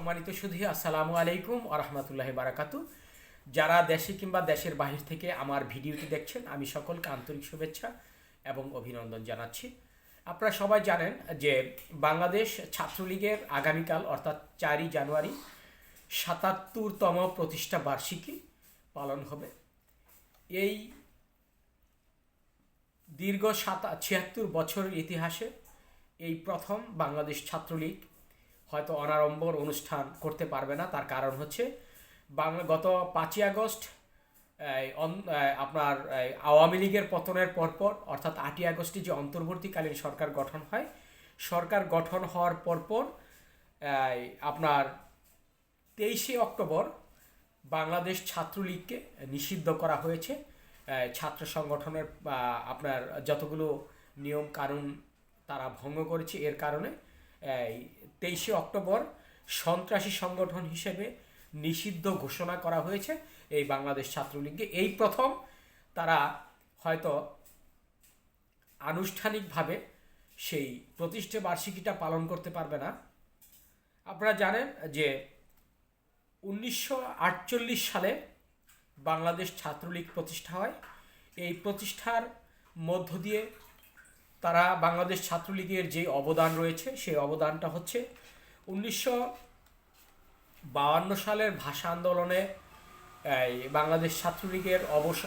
সম্মানিত সুধী আসসালামু আলাইকুম আরহামতুল্লাহ বারাকাতু। যারা দেশে কিংবা দেশের বাহির থেকে আমার ভিডিওটি দেখছেন, আমি সকলকে আন্তরিক শুভেচ্ছা এবং অভিনন্দন জানাচ্ছি। আপনারা সবাই জানেন যে বাংলাদেশ ছাত্রলীগের আগামীকাল, অর্থাৎ চারই জানুয়ারি, সাতাত্তরতম প্রতিষ্ঠা বার্ষিকী পালন হবে। এই দীর্ঘ সাতা, ছিয়াত্তর বছরের ইতিহাসে এই প্রথম বাংলাদেশ ছাত্রলীগ হয়তো অনারম্বর অনুষ্ঠান করতে পারবে না। তার কারণ হচ্ছে বাংলা গত পাঁচই আগস্ট আপনার আওয়ামী লীগের পতনের পরপর, অর্থাৎ আটই আগস্টে যে অন্তর্বর্তীকালীন সরকার গঠন হয়, সরকার গঠন হওয়ার পরপর আপনার তেইশে অক্টোবর বাংলাদেশ ছাত্রলীগকে নিষিদ্ধ করা হয়েছে। ছাত্র সংগঠনের আপনার যতগুলো নিয়ম কানুন তারা ভঙ্গ করেছে, এর কারণে তেইশে অক্টোবর সন্ত্রাসী সংগঠন হিসেবে নিষিদ্ধ ঘোষণা করা হয়েছে এই বাংলাদেশ ছাত্রলীগকে। এই প্রথম তারা হয়তো আনুষ্ঠানিকভাবে সেই প্রতিষ্ঠা বার্ষিকীটা পালন করতে পারবে না। আপনারা জানেন যে উনিশশো আটচল্লিশ সালে বাংলাদেশ ছাত্রলীগ প্রতিষ্ঠা হয়। এই প্রতিষ্ঠার মধ্য দিয়ে তারা বাংলাদেশ ছাত্রলীগের যে অবদান রয়েছে, সেই অবদানটা হচ্ছে উনিশশো বাউান্ন সালের ভাষা আন্দোলনে বাংলাদেশ ছাত্রলীগের অবস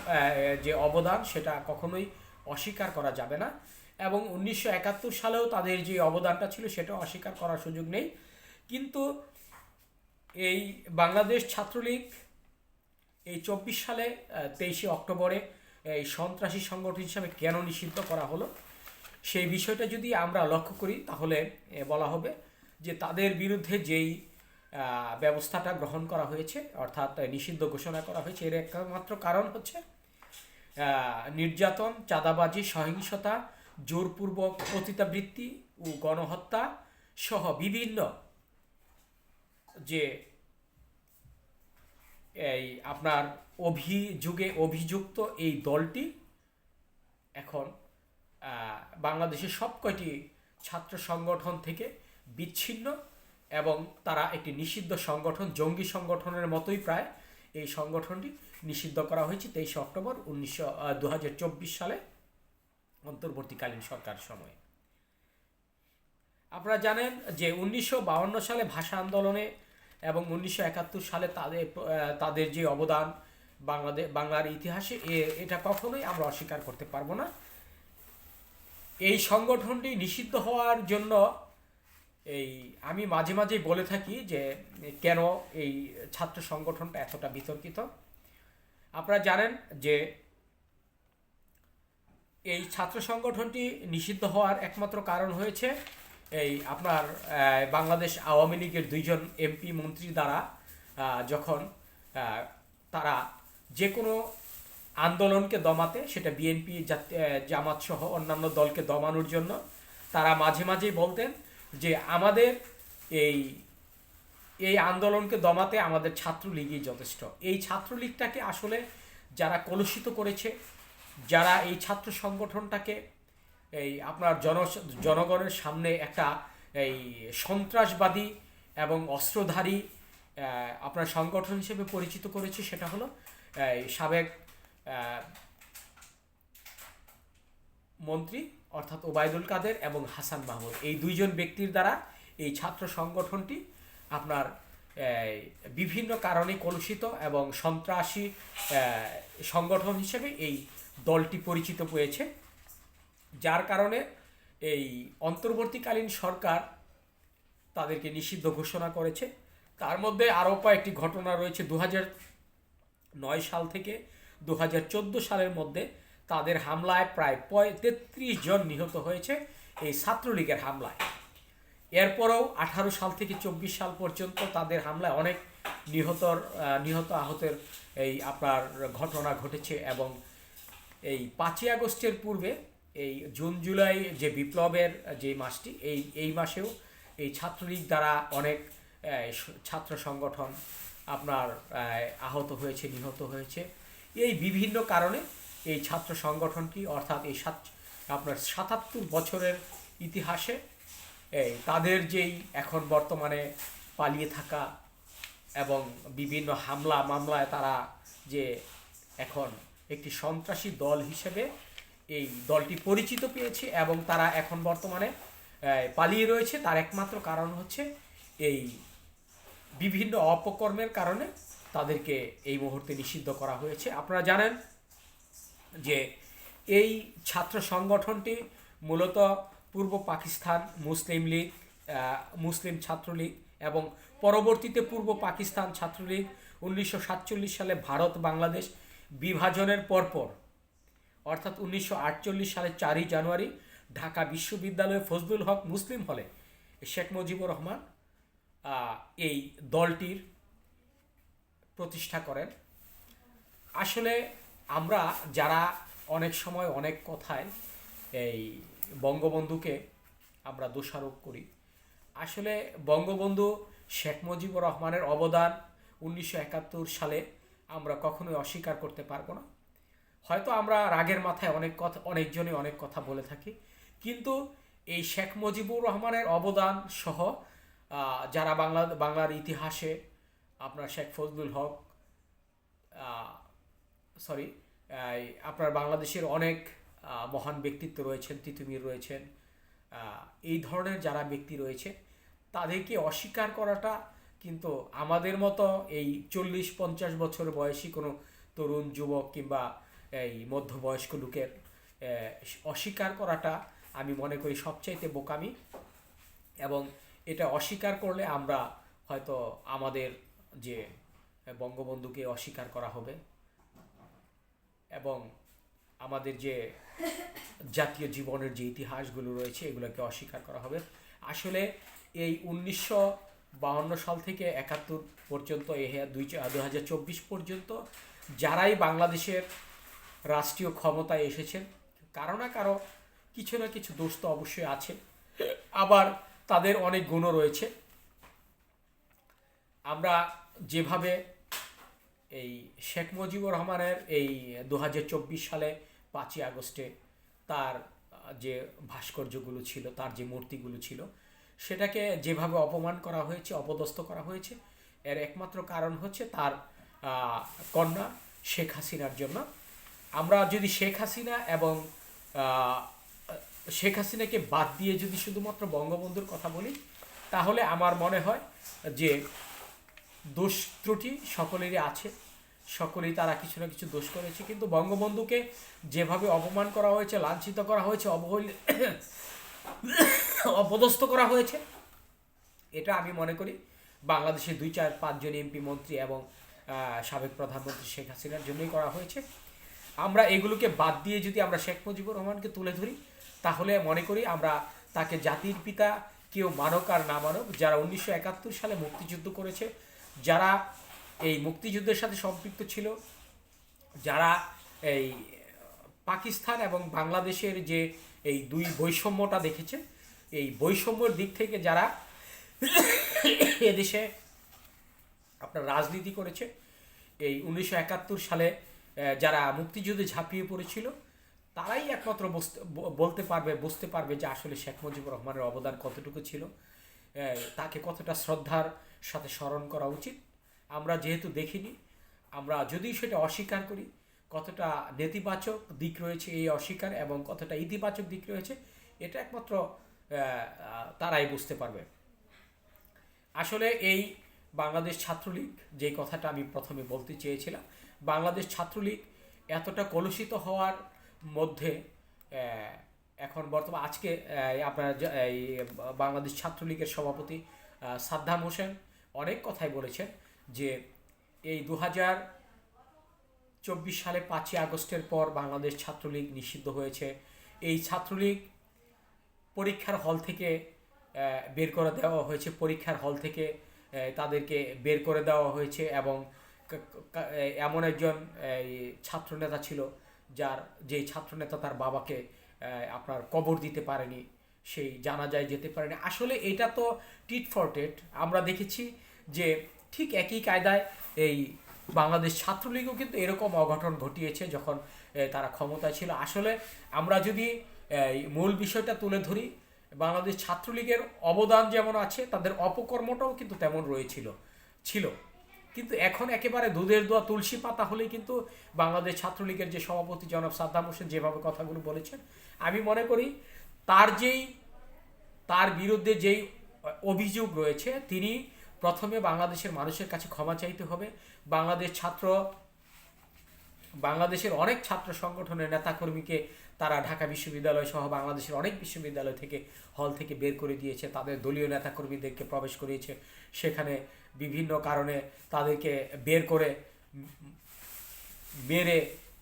যে অবদান, সেটা কখনোই অস্বীকার করা যাবে না। এবং উনিশশো একাত্তর সালেও তাদের যে অবদানটা ছিল সেটা অস্বীকার করার সুযোগ নেই। কিন্তু এই বাংলাদেশ ছাত্রলীগ এই চব্বিশ সালে তেইশে অক্টোবরে, এই সন্ত্রাসী সংগঠন হিসাবে কেন নিষিদ্ধ করা হলো? সেই বিষয়টা যদি আমরা লক্ষ্য করি, তাহলে বলা হবে যে তাদের বিরুদ্ধে যেই ব্যবস্থাটা গ্রহণ করা হয়েছে, অর্থাৎ নিষিদ্ধ ঘোষণা করা হয়েছে, এর একমাত্র কারণ হচ্ছে নির্যাতন, চাঁদাবাজি, সহিংসতা, জোরপূর্বক পতিতাবৃত্তি ও গণহত্যা সহ বিভিন্ন যে, এই আপনার অভিযোগে অভিযুক্ত এই দলটি এখন বাংলাদেশের সব কয়টি ছাত্র সংগঠন থেকে বিচ্ছিন্ন এবং তারা একটি নিষিদ্ধ সংগঠন, জঙ্গি সংগঠনের মতোই প্রায় এই সংগঠনটি নিষিদ্ধ করা হয়েছে তেইশে অক্টোবর উনিশশো দু সালে অন্তর্বর্তীকালীন সরকার সময়ে। আপনারা জানেন যে উনিশশো সালে ভাষা আন্দোলনে এবং উনিশশো একাত্তর সালে তাদের তাদের যে অবদান বাংলাদেশ বাংলার ইতিহাসে এটা কখনোই আমরা অস্বীকার করতে পারব না। এই সংগঠনটি নিষিদ্ধ হওয়ার জন্য এই আমি মাঝে মাঝেই বলে থাকি যে কেন এই ছাত্র সংগঠনটা এতটা বিতর্কিত। আপনারা জানেন যে এই ছাত্র সংগঠনটি নিষিদ্ধ হওয়ার একমাত্র কারণ হয়েছে এই আপনার বাংলাদেশ আওয়ামী লীগের দুইজন এমপি মন্ত্রী দ্বারা যখন তারা যে কোনো আন্দোলনকে দমাতে, সেটা বিএনপি জামাত সহ অন্যান্য দলকে দমানোর জন্য তারা মাঝে মাঝেই বলতেন যে আমাদের এই এই আন্দোলনকে দমাতে আমাদের ছাত্রলীগই যথেষ্ট। এই ছাত্রলীগটাকে আসলে যারা কলুষিত করেছে, যারা এই ছাত্র সংগঠনটাকে এই আপনার জন, জনগণের সামনে একটা এই সন্ত্রাসবাদী এবং অস্ত্রধারী আপনার সংগঠন হিসেবে পরিচিত করেছে, সেটা হলো সাবেক মন্ত্রী অর্থাৎ ওবায়দুল কাদের এবং হাসান মাহমুদ। এই দুইজন ব্যক্তির দ্বারা এই ছাত্র সংগঠনটি আপনার বিভিন্ন কারণে কলুষিত এবং সন্ত্রাসী সংগঠন হিসেবে এই দলটি পরিচিত পেয়েছে যার কারণে এই অন্তর্বর্তীকালীন সরকার তাদেরকে নিষিদ্ধ ঘোষণা করেছে। তার মধ্যে আরও কয়েকটি ঘটনা রয়েছে। দু নয় সাল থেকে দু হাজার চোদ্দ সালের মধ্যে তাদের হামলায় প্রায় তেত্রিশ জন নিহত হয়েছে এই ছাত্রলীগের হামলায়। এরপরও আঠারো সাল থেকে চব্বিশ সাল পর্যন্ত তাদের হামলায় অনেক নিহতর নিহত আহতের এই আপনার ঘটনা ঘটেছে এবং এই পাঁচই আগস্টের পূর্বে এই জুন, জুলাই যে বিপ্লবের যে মাসটি, এই এই মাসেও এই ছাত্রলীগ দ্বারা অনেক ছাত্র সংগঠন আপনার আহত হয়েছে, নিহত হয়েছে। এই বিভিন্ন কারণে এই ছাত্র সংগঠনটি, অর্থাৎ এই সাত, আপনার সাতাত্তর বছরের ইতিহাসে, এই তাদের যেই এখন বর্তমানে পালিয়ে থাকা এবং বিভিন্ন হামলা মামলায় তারা যে এখন একটি সন্ত্রাসী দল হিসেবে এই দলটি পরিচিত পেয়েছে এবং তারা এখন বর্তমানে পালিয়ে রয়েছে, তার একমাত্র কারণ হচ্ছে এই বিভিন্ন অপকর্মের কারণে তাদেরকে এই মুহূর্তে নিষিদ্ধ করা হয়েছে। আপনারা জানেন যে এই ছাত্র সংগঠনটি মূলত পূর্ব পাকিস্তান মুসলিম লীগ মুসলিম ছাত্রলীগ এবং পরবর্তীতে পূর্ব পাকিস্তান ছাত্রলীগ উনিশশো সাতচল্লিশ সালে ভারত বাংলাদেশ বিভাজনের পরপর, অর্থাৎ উনিশশো সালের চারই জানুয়ারি ঢাকা বিশ্ববিদ্যালয়ে ফজলুল হক মুসলিম হলে শেখ মুজিবুর রহমান এই দলটির প্রতিষ্ঠা করেন। আসলে আমরা যারা অনেক সময় অনেক কথায় এই বঙ্গবন্ধুকে আমরা দোষারোপ করি, আসলে বঙ্গবন্ধু শেখ মুজিবুর রহমানের অবদান উনিশশো একাত্তর সালে আমরা কখনোই অস্বীকার করতে পারব না। হয়তো আমরা রাগের মাথায় অনেক কথা, অনেকজনই অনেক কথা বলে থাকি, কিন্তু এই শেখ মুজিবুর রহমানের অবদান সহ যারা বাংলা, বাংলার ইতিহাসে আপনার শেখ ফজলুল হক সরি আপনার বাংলাদেশের অনেক মহান ব্যক্তিত্ব রয়েছেন, তিতুমির রয়েছেন এই ধরনের যারা ব্যক্তি রয়েছে, তাদেরকে অস্বীকার করাটা কিন্তু আমাদের মতো এই চল্লিশ, পঞ্চাশ বছর বয়সী কোনো তরুণ, যুবক কিংবা এই মধ্যবয়স্ক লোকের অস্বীকার করাটা আমি মনে করি সবচাইতে বোকামি এবং এটা অস্বীকার করলে আমরা হয়তো আমাদের যে বঙ্গবন্ধুকে অস্বীকার করা হবে এবং আমাদের যে জাতীয় জীবনের যে ইতিহাসগুলো রয়েছে, এগুলোকে অস্বীকার করা হবে। আসলে এই উনিশশো বাহান্ন সাল থেকে একাত্তর পর্যন্ত, এ দুই দু হাজার চব্বিশ পর্যন্ত যারাই বাংলাদেশের রাষ্ট্রীয় ক্ষমতায় এসেছেন, কারও না কারও কিছু না কিছু দোষ তো অবশ্যই আছে। আবার তাদের অনেক গুণও রয়েছে। আমরা যেভাবে এই শেখ মুজিবুর রহমানের এই দু হাজার চব্বিশ সালে পাঁচই আগস্টে তার যে ভাস্কর্যগুলো ছিল, তার যে মূর্তিগুলো ছিল, সেটাকে যেভাবে অপমান করা হয়েছে, অপদস্থ করা হয়েছে, এর একমাত্র কারণ হচ্ছে তার কন্যা শেখ হাসিনার জন্য। আমরা যদি শেখ হাসিনা এবং শেখ হাসিনাকে বাদ দিয়ে যদি শুধুমাত্র বঙ্গবন্ধুর কথা বলি, তাহলে আমার মনে হয় যে দোষ ত্রুটি সকলেরই আছে। সকলেই তারা কিছু না কিছু দোষ করেছে। কিন্তু বঙ্গবন্ধুকে যেভাবে অপমান করা হয়েছে, লাঞ্ছিত করা হয়েছে, অবহেল, অপদস্থ করা হয়েছে, এটা আমি মনে করি বাংলাদেশের দুই চার পাঁচজন এমপি মন্ত্রী এবং সাবেক প্রধানমন্ত্রী শেখ হাসিনার জন্যই করা হয়েছে। আমরা এগুলোকে বাদ দিয়ে যদি আমরা শেখ মুজিবুর রহমানকে তুলে ধরি, তাহলে মনে করি আমরা তাকে জাতির পিতা কেউ মানক আর না মানক, যারা উনিশশো একাত্তর সালে মুক্তিযুদ্ধ করেছে যারা এই মুক্তিযুদ্ধের সাথে সম্পৃক্ত ছিল, যারা এই পাকিস্তান এবং বাংলাদেশের যে এই দুই বৈষম্যটা দেখেছে, এই বৈষম্যর দিক থেকে যারা এদেশে আপনার রাজনীতি করেছে, এই উনিশশো একাত্তর সালে যারা মুক্তিযুদ্ধে ঝাঁপিয়ে পড়েছিল, তারাই একমাত্র বলতে পারবে, বুঝতে পারবে যে আসলে শেখ মুজিবুর রহমানের অবদান কতটুকু ছিল। তাকে কতটা শ্রদ্ধার সাথে স্মরণ করা উচিত। আমরা যেহেতু দেখিনি, আমরা যদি সেটা অস্বীকার করি, কতটা নেতিবাচক দিক রয়েছে এই অস্বীকার এবং কতটা ইতিবাচক দিক রয়েছে, এটা একমাত্র তারাই বুঝতে পারবে। আসলে এই বাংলাদেশ ছাত্রলীগ, যে কথাটা আমি প্রথমে বলতে চেয়েছিলাম, বাংলাদেশ ছাত্রলীগ এতটা কলুষিত হওয়ার মধ্যে এখন বর্তমান, আজকে আপনার, এই বাংলাদেশ ছাত্রলীগের সভাপতি সাদ্দাম হোসেন অনেক কথাই বলেছেন যে এই দু হাজার চব্বিশ সালে পাঁচই আগস্টের পর বাংলাদেশ ছাত্রলীগ নিষিদ্ধ হয়েছে। এই ছাত্রলীগ পরীক্ষার হল থেকে বের করে দেওয়া হয়েছে। পরীক্ষার হল থেকে তাদেরকে বের করে দেওয়া হয়েছে এবং এমন একজন ছাত্রনেতা ছিল যার যেই ছাত্রনেতা তার বাবাকে আপনার কবর দিতে পারেনি। সেই জানা যায় যেতে পারেনি আসলে এটা তো টিট ফর টেট। আমরা দেখেছি যে ঠিক একই কায়দায় এই বাংলাদেশ ছাত্রলীগও কিন্তু এরকম অঘটন ঘটিয়েছে যখন তারা ক্ষমতায় ছিল। আসলে আমরা যদি মূল বিষয়টা তুলে ধরি, বাংলাদেশ ছাত্রলীগের অবদান যেমন আছে, তাদের অপকর্মটাও কিন্তু তেমন রয়েছিল, ছিল। কিন্তু এখন একেবারে দুধের দোয়া তুলসী পাতা হলেই কিন্তু বাংলাদেশ ছাত্রলীগের যে সভাপতি জনাব সাদ্দাম হোসেন যেভাবে কথাগুলো বলেছেন, আমি মনে করি তার যেই, তার বিরুদ্ধে যেই অভিযোগ রয়েছে, তিনি প্রথমে বাংলাদেশের মানুষের কাছে ক্ষমা চাইতে হবে। বাংলাদেশ ছাত্র, বাংলাদেশের অনেক ছাত্র সংগঠনের নেতাকর্মীকে তারা ঢাকা বিশ্ববিদ্যালয় সহ বাংলাদেশের অনেক বিশ্ববিদ্যালয় থেকে, হল থেকে বের করে দিয়েছে। তাদের দলীয় নেতাকর্মীদেরকে প্রবেশ করিয়েছে। সেখানে বিভিন্ন কারণে তাদেরকে বের করে, মেরে,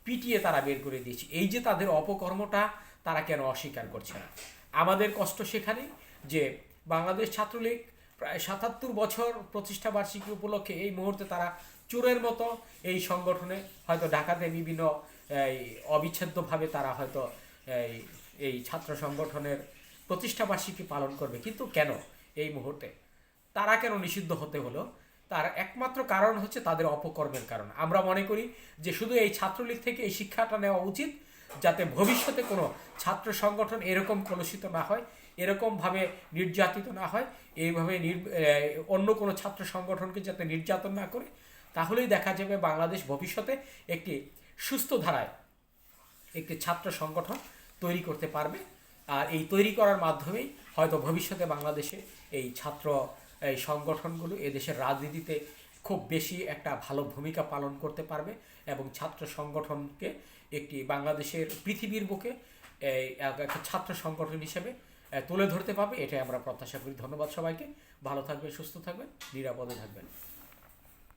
পিটিয়ে তারা বের করে দিয়েছে। এই যে তাদের অপকর্মটা তারা কেন অস্বীকার করছে না? আমাদের কষ্ট সেখানে যে বাংলাদেশ ছাত্রলীগ প্রায় সাতাত্তর বছর প্রতিষ্ঠা বার্ষিকী উপলক্ষে এই মুহূর্তে তারা চোরের মতো এই সংগঠনে হয়তো ঢাকাতে বিভিন্ন এই, অবিচ্ছেদ্যভাবে তারা হয়তো এই এই ছাত্র সংগঠনের প্রতিষ্ঠা বার্ষিকী পালন করবে। কিন্তু কেন এই মুহূর্তে? তারা কেন নিষিদ্ধ হতে হলো? তার একমাত্র কারণ হচ্ছে তাদের অপকর্মের কারণ। আমরা মনে করি যে শুধু এই ছাত্রলীগ থেকে এই শিক্ষাটা নেওয়া উচিত যাতে ভবিষ্যতে কোনো ছাত্র সংগঠন এরকম কলুষিত না হয়, এরকমভাবে নির্যাতিত না হয়, এইভাবে অন্য কোনো ছাত্র সংগঠনকে যাতে নির্যাতন না করে, তাহলেই দেখা যাবে বাংলাদেশ ভবিষ্যতে একটি সুস্থ ধারায় একটি ছাত্র সংগঠন তৈরি করতে পারবে। আর এই তৈরি করার মাধ্যমেই হয়তো ভবিষ্যতে বাংলাদেশে এই ছাত্র, এই সংগঠনগুলো এদেশের রাজনীতিতে খুব বেশি একটা ভালো ভূমিকা পালন করতে পারবে এবং ছাত্র সংগঠনকে একটি বাংলাদেশের পৃথিবীর বুকে একটা ছাত্র সংগঠন হিসেবে তুলে ধরতে পারবে। এটাই আমরা প্রত্যাশা করি। ধন্যবাদ সবাইকে। ভালো থাকবেন, সুস্থ থাকবেন, নিরাপদে থাকবেন।